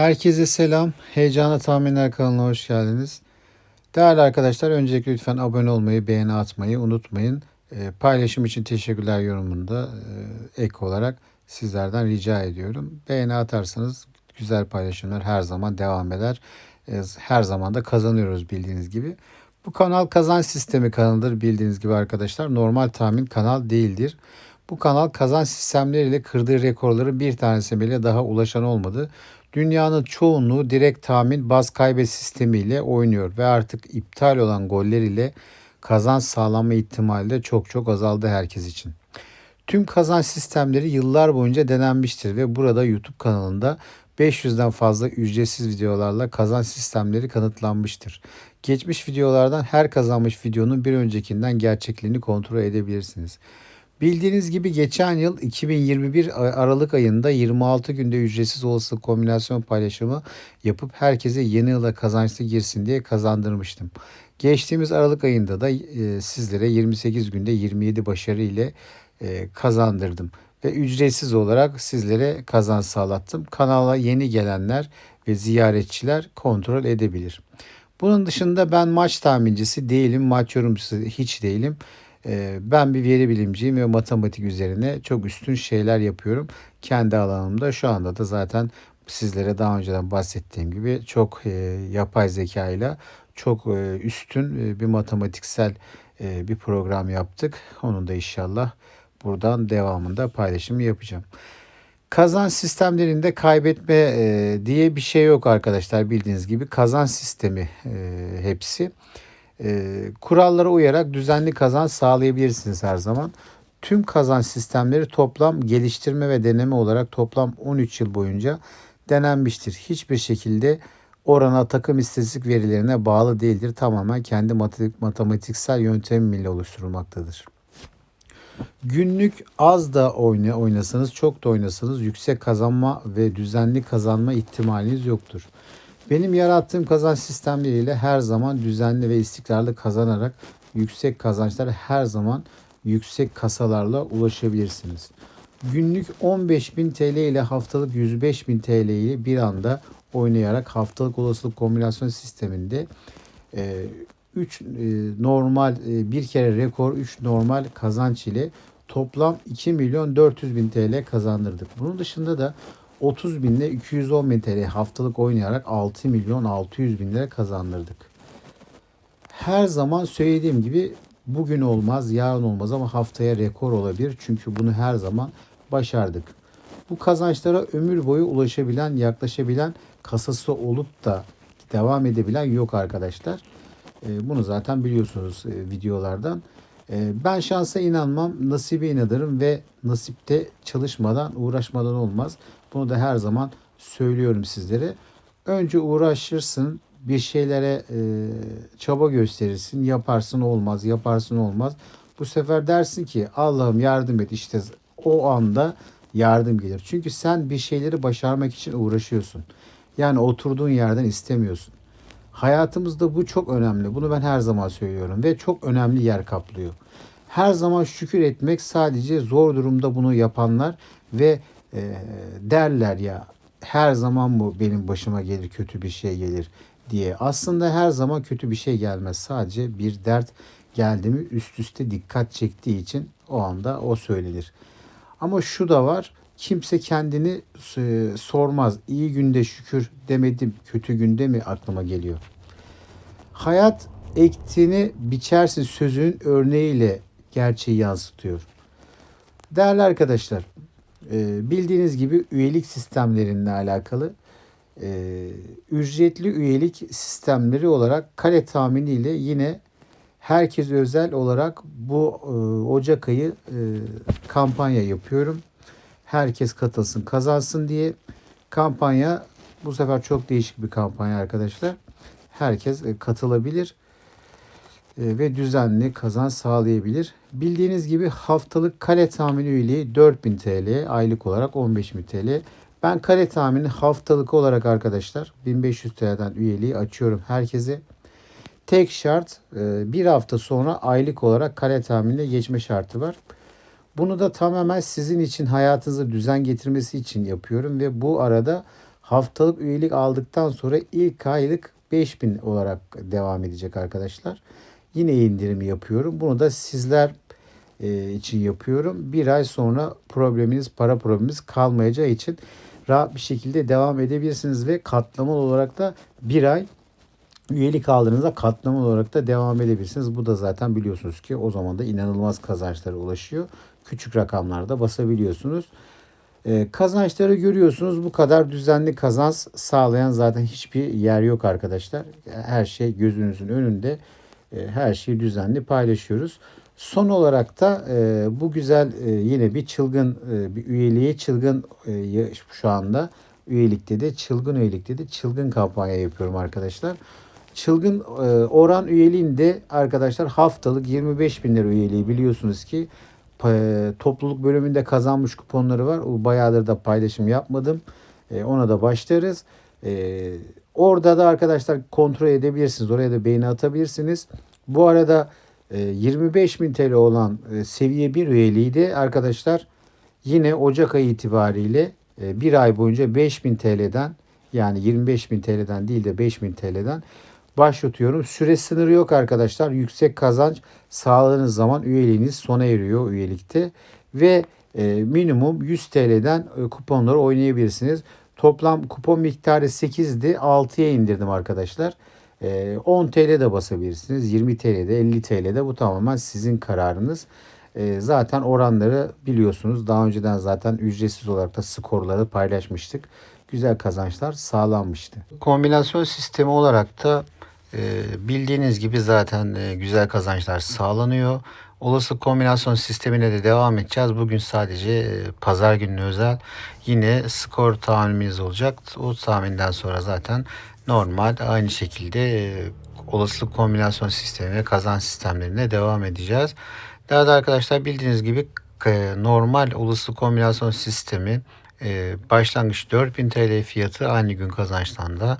Herkese selam. Heyecana Tahminler kanalına hoş geldiniz. Değerli arkadaşlar öncelikle lütfen abone olmayı, beğeni atmayı unutmayın. E, paylaşım için teşekkürler yorumunda e, ek olarak sizlerden rica ediyorum. Beğeni atarsanız güzel paylaşımlar her zaman devam eder. E, her zaman da kazanıyoruz bildiğiniz gibi. Bu kanal kazanç sistemi kanalıdır bildiğiniz gibi arkadaşlar. Normal tahmin kanal değildir. Bu kanal kazanç sistemleriyle kırdığı rekorların bir tanesi bile daha ulaşan olmadı. Dünyanın çoğunluğu direkt tahmin baz kaybet sistemiyle oynuyor ve artık iptal olan goller ile kazanç sağlama ihtimali de çok çok azaldı herkes için. Tüm kazanç sistemleri yıllar boyunca denenmiştir ve burada YouTube kanalında 500'den fazla ücretsiz videolarla kazanç sistemleri kanıtlanmıştır. Geçmiş videolardan her kazanmış videonun bir öncekinden gerçekliğini kontrol edebilirsiniz. Bildiğiniz gibi geçen yıl 2021 Aralık ayında 26 günde ücretsiz olasılık kombinasyon paylaşımı yapıp herkese yeni yıla kazançlı girsin diye kazandırmıştım. Geçtiğimiz Aralık ayında da e, sizlere 28 günde 27 başarı ile e, kazandırdım ve ücretsiz olarak sizlere kazanç sağlattım. Kanala yeni gelenler ve ziyaretçiler kontrol edebilir. Bunun dışında ben maç tahmincisi değilim, maç yorumcusu hiç değilim. Ee, ben bir veri bilimciyim ve matematik üzerine çok üstün şeyler yapıyorum. Kendi alanımda şu anda da zaten sizlere daha önceden bahsettiğim gibi çok e, yapay zeka ile çok e, üstün e, bir matematiksel bir program yaptık. Onun da inşallah buradan devamında paylaşımı yapacağım. Kazan sistemlerinde kaybetme diye bir şey yok arkadaşlar bildiğiniz gibi kazan sistemi hepsi. E, kurallara uyarak düzenli kazanç sağlayabilirsiniz her zaman. Tüm kazanç sistemleri toplam geliştirme ve deneme olarak toplam 13 yıl boyunca denenmiştir. Hiçbir şekilde orana takım istatistik verilerine bağlı değildir. Tamamen kendi matematiksel yöntemiyle oluşturulmaktadır. Günlük az da oyna, oynasanız çok da oynasanız yüksek kazanma ve düzenli kazanma ihtimaliniz yoktur. Benim yarattığım kazanç sistemleriyle her zaman düzenli ve istikrarlı kazanarak yüksek kazançlar her zaman yüksek kasalarla ulaşabilirsiniz. Günlük 15.000 TL ile haftalık 105.000 TL'yi bir anda oynayarak haftalık olasılık kombinasyon sisteminde 3 e, e, normal e, bir kere rekor 3 normal kazanç ile toplam 2 milyon 400 bin TL kazandırdık. Bunun dışında da 30 bin ile 210 bin TL haftalık oynayarak 6 milyon 600 bin lira kazandırdık. Her zaman söylediğim gibi bugün olmaz, yarın olmaz ama haftaya rekor olabilir. Çünkü bunu her zaman başardık. Bu kazançlara ömür boyu ulaşabilen, yaklaşabilen, kasası olup da devam edebilen yok arkadaşlar. Ee, bunu zaten biliyorsunuz e, videolardan. Ee, ben şansa inanmam, nasibe inanırım ve nasipte çalışmadan, uğraşmadan olmaz. Bunu da her zaman söylüyorum sizlere. Önce uğraşırsın, bir şeylere e, çaba gösterirsin, yaparsın olmaz, yaparsın olmaz. Bu sefer dersin ki Allah'ım yardım et işte o anda yardım gelir. Çünkü sen bir şeyleri başarmak için uğraşıyorsun. Yani oturduğun yerden istemiyorsun. Hayatımızda bu çok önemli. Bunu ben her zaman söylüyorum ve çok önemli yer kaplıyor. Her zaman şükür etmek sadece zor durumda bunu yapanlar ve e, derler ya her zaman bu benim başıma gelir kötü bir şey gelir diye. Aslında her zaman kötü bir şey gelmez. Sadece bir dert geldi mi üst üste dikkat çektiği için o anda o söylenir. Ama şu da var. Kimse kendini e, sormaz. İyi günde şükür demedim. Kötü günde mi aklıma geliyor. Hayat ektiğini biçersin sözün örneğiyle gerçeği yansıtıyor. Değerli arkadaşlar, e, bildiğiniz gibi üyelik sistemlerinle alakalı e, ücretli üyelik sistemleri olarak kale tahminiyle yine herkes özel olarak bu e, Ocak ayı kampanya yapıyorum. Herkes katılsın kazansın diye kampanya bu sefer çok değişik bir kampanya arkadaşlar. Herkes katılabilir. E, ve düzenli kazanç sağlayabilir. Bildiğiniz gibi haftalık kale tahmini üyeliği 4000 TL, aylık olarak 15000 TL. Ben kale tahmini haftalık olarak arkadaşlar 1500 TL'den üyeliği açıyorum herkese. Tek şart e, bir hafta sonra aylık olarak kale tahminine geçme şartı var. Bunu da tamamen sizin için hayatınıza düzen getirmesi için yapıyorum ve bu arada haftalık üyelik aldıktan sonra ilk aylık 5000 olarak devam edecek arkadaşlar. Yine indirim yapıyorum. Bunu da sizler e, için yapıyorum. Bir ay sonra probleminiz, para probleminiz kalmayacağı için rahat bir şekilde devam edebilirsiniz ve katlamalı olarak da bir ay üyelik aldığınızda katlamalı olarak da devam edebilirsiniz. Bu da zaten biliyorsunuz ki o zaman da inanılmaz kazançlara ulaşıyor. Küçük rakamlarda basabiliyorsunuz. Ee, kazançları görüyorsunuz. Bu kadar düzenli kazanç sağlayan zaten hiçbir yer yok arkadaşlar. Her şey gözünüzün önünde. Ee, her şeyi düzenli paylaşıyoruz. Son olarak da e, bu güzel e, yine bir çılgın e, bir üyeliğe çılgın e, şu anda üyelikte de çılgın üyelikte de çılgın kampanya yapıyorum arkadaşlar. Çılgın e, oran üyeliğinde arkadaşlar haftalık 25 bin lira üyeliği biliyorsunuz ki e, topluluk bölümünde kazanmış kuponları var. O bayağıdır da paylaşım yapmadım. E, ona da başlarız. E, orada da arkadaşlar kontrol edebilirsiniz. Oraya da beğeni atabilirsiniz. Bu arada e, 25 bin TL olan e, seviye 1 üyeliği de arkadaşlar yine Ocak ayı itibariyle e, bir ay boyunca 5000 TL'den yani 25 bin TL'den değil de 5000 TL'den başlatıyorum. Süre sınırı yok arkadaşlar. Yüksek kazanç sağladığınız zaman üyeliğiniz sona eriyor üyelikte. Ve e, minimum 100 TL'den e, kuponları oynayabilirsiniz. Toplam kupon miktarı 8'di. 6'ya indirdim arkadaşlar. E, 10 TL de basabilirsiniz. 20 TL'de 50 TL'de bu tamamen sizin kararınız. E, zaten oranları biliyorsunuz. Daha önceden zaten ücretsiz olarak da skorları paylaşmıştık. Güzel kazançlar sağlanmıştı. Kombinasyon sistemi olarak da e, bildiğiniz gibi zaten e, güzel kazançlar sağlanıyor. Olası kombinasyon sistemine de devam edeceğiz. Bugün sadece e, pazar gününe özel yine skor tahminimiz olacak. O tahminden sonra zaten normal aynı şekilde e, olasılık kombinasyon sistemi ve kazanç sistemlerine devam edeceğiz. Değerli arkadaşlar bildiğiniz gibi e, normal olasılık kombinasyon sistemi başlangıç 4000 TL fiyatı aynı gün kazançtan da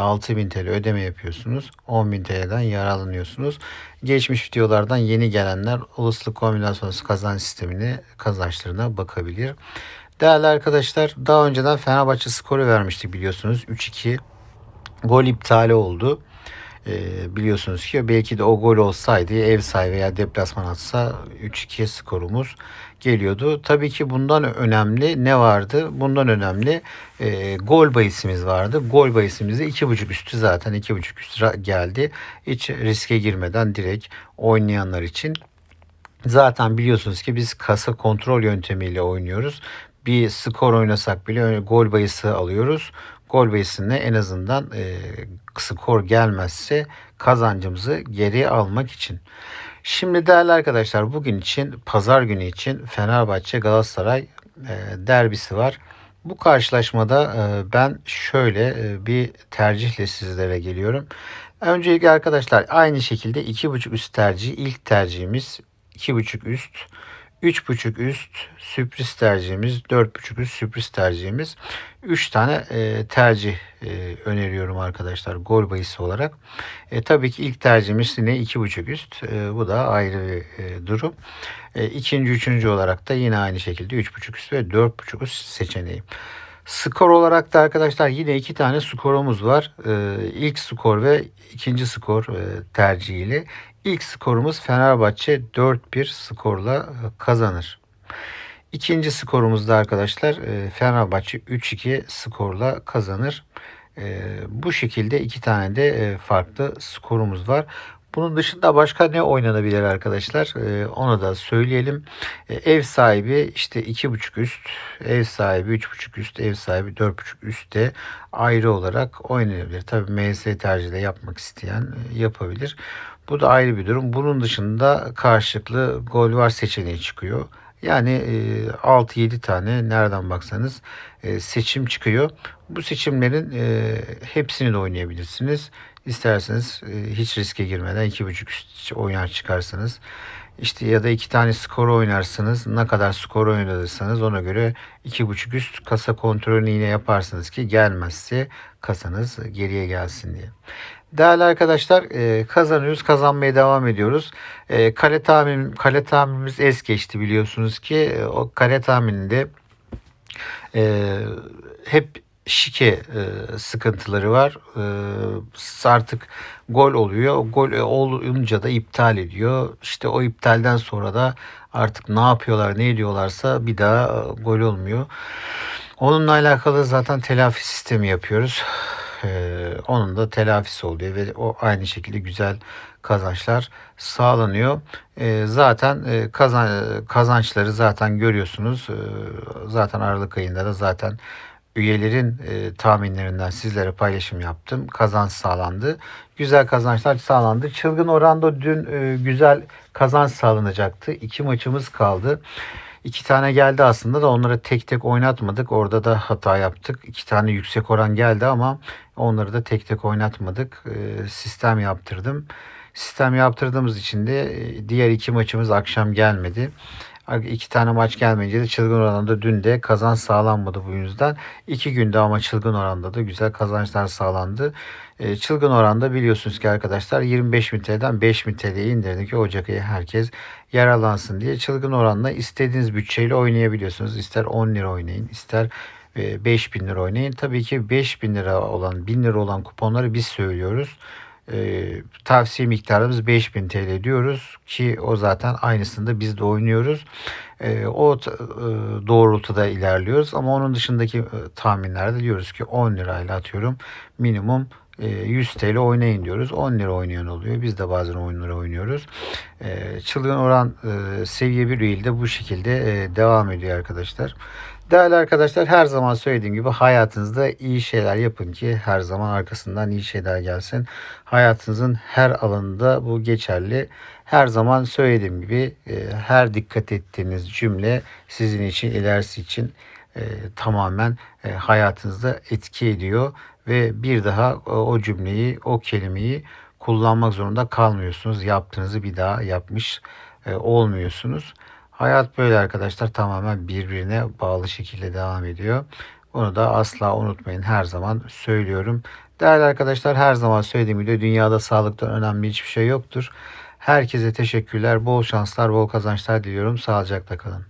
6000 TL ödeme yapıyorsunuz. 10.000 TL'den yararlanıyorsunuz. Geçmiş videolardan yeni gelenler olasılık kombinasyonu kazanç sistemini kazançlarına bakabilir. Değerli arkadaşlar daha önceden Fenerbahçe skoru vermiştik biliyorsunuz. 3-2 gol iptali oldu. Ee, biliyorsunuz ki belki de o gol olsaydı ev sahibi veya deplasman atsa 3-2 skorumuz geliyordu. Tabii ki bundan önemli ne vardı? Bundan önemli e, gol bahisimiz vardı. Gol bahisimizde 2.5 üstü zaten 2.5 üstü geldi. Hiç riske girmeden direkt oynayanlar için Zaten biliyorsunuz ki biz kasa kontrol yöntemiyle oynuyoruz. Bir skor oynasak bile gol bayısı alıyoruz gol bayısına en azından e, skor gelmezse kazancımızı geri almak için. Şimdi değerli arkadaşlar bugün için pazar günü için Fenerbahçe Galatasaray e, derbisi var. Bu karşılaşmada e, ben şöyle e, bir tercihle sizlere geliyorum. Öncelikle arkadaşlar aynı şekilde 2.5 üst tercih ilk tercihimiz 2.5 üst 3.5 üst sürpriz tercihimiz, 4.5 üst sürpriz tercihimiz. 3 tane e, tercih e, öneriyorum arkadaşlar gol bayısı olarak. E, tabii ki ilk tercihimiz yine 2.5 üst. E, bu da ayrı bir e, durum. E, ikinci, üçüncü olarak da yine aynı şekilde 3.5 üst ve 4.5 üst seçeneği. Skor olarak da arkadaşlar yine iki tane skorumuz var. Ee, ilk skor ve ikinci skor e, tercihiyle. İlk skorumuz Fenerbahçe 4-1 skorla e, kazanır. İkinci skorumuzda arkadaşlar e, Fenerbahçe 3-2 skorla kazanır. E, bu şekilde iki tane de farklı skorumuz var. Bunun dışında başka ne oynanabilir arkadaşlar? onu da söyleyelim. ev sahibi işte 2.5 üst, ev sahibi 3.5 üst, ev sahibi 4.5 üstte ayrı olarak oynanabilir. Tabii MS tercihi de yapmak isteyen yapabilir. Bu da ayrı bir durum. Bunun dışında karşılıklı gol var seçeneği çıkıyor. Yani 6-7 e, tane nereden baksanız e, seçim çıkıyor. Bu seçimlerin e, hepsini de oynayabilirsiniz. İsterseniz hiç riske girmeden 2.5 üst oynar çıkarsanız işte ya da iki tane skor oynarsınız. Ne kadar skor oynadıysanız ona göre iki buçuk üst kasa kontrolünü yine yaparsınız ki gelmezse kasanız geriye gelsin diye. Değerli arkadaşlar e, kazanıyoruz. Kazanmaya devam ediyoruz. E, kale tahmin kale tahminimiz es geçti biliyorsunuz ki. E, o kale tahmininde hep şike e, sıkıntıları var. E, artık gol oluyor. Gol olunca da iptal ediyor. İşte o iptalden sonra da artık ne yapıyorlar, ne ediyorlarsa bir daha e, gol olmuyor. Onunla alakalı zaten telafi sistemi yapıyoruz. Ee, onun da telafisi oluyor ve o aynı şekilde güzel kazançlar sağlanıyor. Ee, zaten e, kazan, kazançları zaten görüyorsunuz. Ee, zaten Aralık ayında da zaten üyelerin e, tahminlerinden sizlere paylaşım yaptım. Kazanç sağlandı. Güzel kazançlar sağlandı. Çılgın oranda dün e, güzel kazanç sağlanacaktı. İki maçımız kaldı. İki tane geldi aslında da onları tek tek oynatmadık. Orada da hata yaptık. İki tane yüksek oran geldi ama onları da tek tek oynatmadık. E, sistem yaptırdım. Sistem yaptırdığımız için de e, diğer iki maçımız akşam gelmedi. İki tane maç gelmeyince de çılgın oranda dün de kazanç sağlanmadı bu yüzden. İki günde ama çılgın oranda da güzel kazançlar sağlandı. E, çılgın oranda biliyorsunuz ki arkadaşlar 25 bin TL'den 5 bin TL'ye indirdik Ocak ayı herkes yararlansın diye. Çılgın oranla istediğiniz bütçeyle oynayabiliyorsunuz. İster 10 lira oynayın ister 5 e, bin lira oynayın. Tabii ki 5 bin lira olan 1000 lira olan kuponları biz söylüyoruz. E, tavsiye miktarımız 5000 TL diyoruz ki o zaten aynısında biz de oynuyoruz. E, o e, doğrultuda ilerliyoruz ama onun dışındaki e, tahminlerde diyoruz ki 10 lirayla atıyorum minimum 100 e, TL oynayın diyoruz. 10 lira oynayan oluyor. Biz de bazen 10 lira oynuyoruz. E, çılgın oran e, seviye 1 ilde bu şekilde devam ediyor arkadaşlar. Değerli arkadaşlar her zaman söylediğim gibi hayatınızda iyi şeyler yapın ki her zaman arkasından iyi şeyler gelsin. Hayatınızın her alanında bu geçerli. Her zaman söylediğim gibi her dikkat ettiğiniz cümle sizin için ilerisi için tamamen hayatınızda etki ediyor ve bir daha e, o cümleyi, o kelimeyi kullanmak zorunda kalmıyorsunuz. Yaptığınızı bir daha yapmış e, olmuyorsunuz. Hayat böyle arkadaşlar tamamen birbirine bağlı şekilde devam ediyor. Bunu da asla unutmayın. Her zaman söylüyorum. Değerli arkadaşlar her zaman söylediğim gibi dünyada sağlıktan önemli hiçbir şey yoktur. Herkese teşekkürler. Bol şanslar, bol kazançlar diliyorum. Sağlıcakla kalın.